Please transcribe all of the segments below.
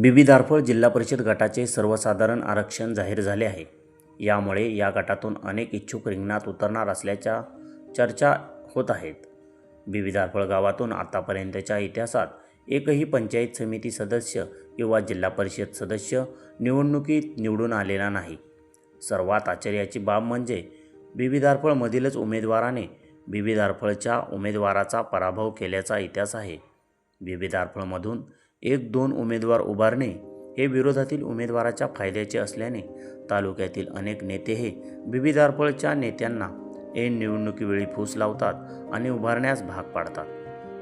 बीबी दारफळ जिल्हा परिषद गटाचे सर्वसाधारण आरक्षण जाहीर झाले आहे. यामुळे या गटातून अनेक इच्छुक रिंगणात उतरणार असल्याच्या चर्चा होत आहेत. बीबी दारफळ गावातून आतापर्यंतच्या इतिहासात एकही पंचायत समिती सदस्य किंवा जिल्हा परिषद सदस्य निवडणुकीत निवडून आलेला नाही. सर्वात आश्चर्याची बाब म्हणजे बीबी दारफळमधीलच उमेदवाराने बीबी दारफळच्या उमेदवाराचा पराभव केल्याचा इतिहास आहे. बीबी दारफळमधून एक दोन उमेदवार उभारणे हे विरोधातील उमेदवाराच्या फायद्याचे असल्याने तालुक्यातील अनेक नेते हे बिबीदारफळच्या नेत्यांना ऐन निवडणुकीवेळी फूस लावतात आणि उभारण्यास भाग पाडतात.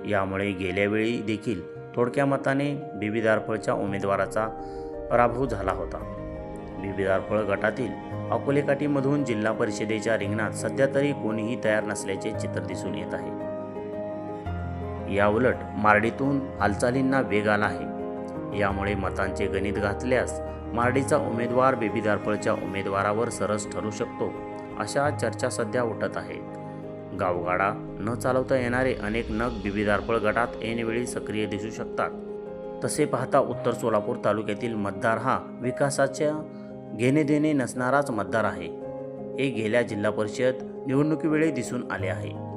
यामुळे गेल्यावेळी देखील थोडक्या मताने बिबीदारफळच्या उमेदवाराचा पराभव झाला होता. बिबीदारफळ गटातील अकोलेकाठीमधून जिल्हा परिषदेच्या रिंगणात सध्या तरी कोणीही तयार नसल्याचे चित्र दिसून येत आहे. याउलट मारडीतून हालचालींना वेग आला आहे. यामुळे मतांचे गणित घातल्यास मारडीचा उमेदवार बिबीदारफळच्या उमेदवारावर सरस ठरू शकतो अशा चर्चा सध्या उठत आहेत. गावगाडा न चालवता येणारे अनेक नग बिबी गटात ऐनवेळी सक्रिय दिसू शकतात. तसे पाहता उत्तर सोलापूर तालुक्यातील मतदार हा विकासाच्या घेणे देणे नसणाराच मतदार आहे. हे गेल्या जिल्हा परिषद निवडणुकीवेळी दिसून आले आहे.